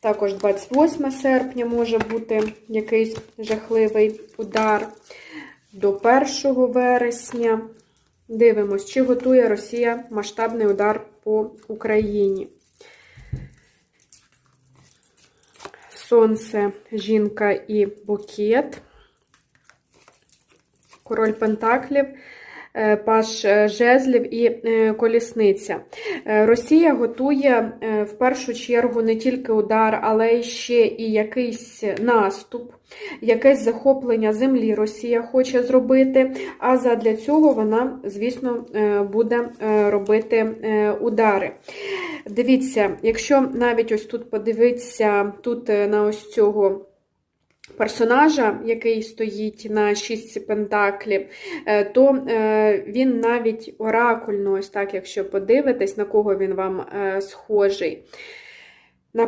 Також 28 серпня може бути якийсь жахливий удар до 1 вересня. Дивимось, чи готує Росія масштабний удар по Україні. Сонце, жінка і букет. Король Пентаклів, е, Паш е, жезлів і е, колісниця. Росія готує в першу чергу не тільки удар, але ще і якийсь наступ, якесь захоплення землі Росія хоче зробити. А задля цього вона, звісно, буде робити удари. Дивіться, якщо навіть ось тут подивитися, тут на ось цього персонажа, який стоїть на шість пентаклів, е, то е, він навіть оракульно, ось так, якщо подивитись, на кого він вам е, схожий. На